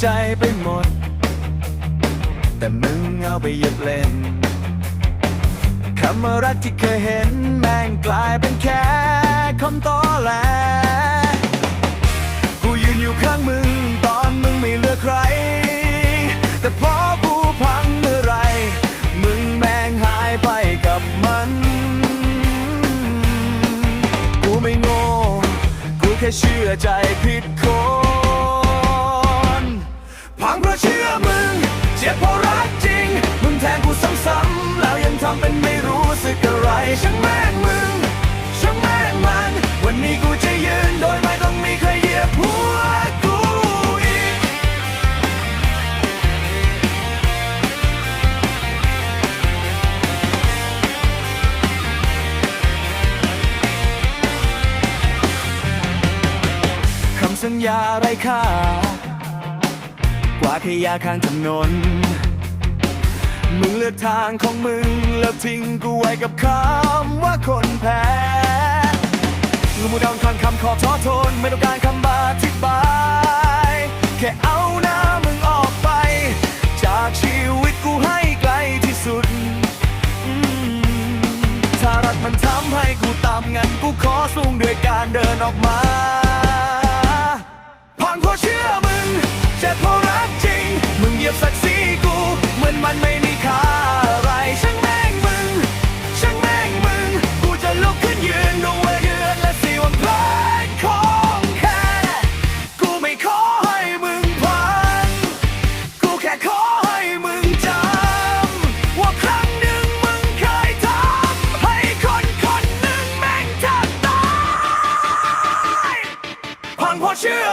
ใจไปหมด แต่มึงเอาไปหย็บเล่นคำว่ารักที่เคยเห็นแม่งกลายเป็นแค่คำตอแหลกูยืนอยู่ข้างมึงตอนมึงไม่เหลือใคร แต่พอกูพังเมื่อไร มึงแม่งหายไปกับมัน กูไม่โง่ กูแค่เชื่อใจผิดคน พังเพราะเชื่อมึง เจ็บเพราะรักจริง มึงแทงกูซ้ำๆแล้วยังทำเป็นไม่รู้สึกอะไรช่างแม่งมึงช่างแม่งมัน วันนี้กูจะยืนโดยไม่ต้องมีใครเหยียบหัวกูอีก คำสัญญาไร้ค่า กว่าขยะข้างถนน มึงเลือกทางของมึง แล้วทิ้งกูไว้กับคำว่าคนแพ้กูมูดอนคลังคำขอท้อทน ไม่ต้องการคำบอธิบาย แค่เอาหน้ามึงออกไป จากชีวิตกูให้ไกลที่สุด ถ้ารักมันทำให้กูตามงั้นกูขอสูงด้วยการเดินออกมาพังเไม่มีค่าอะไรช่างแม่งมึงช่างแม่งมึง กูจะลุกขึ้นยืนดูว่เดือนและสิวันพลาของแค่กูไม่ขอให้มึงพันกูแค่ขอให้มึงจำว่าครั้งหนึ่งมึงเคยทำให้คนคนหนึ่งแม่งแทบตายพังเพรเชื่อ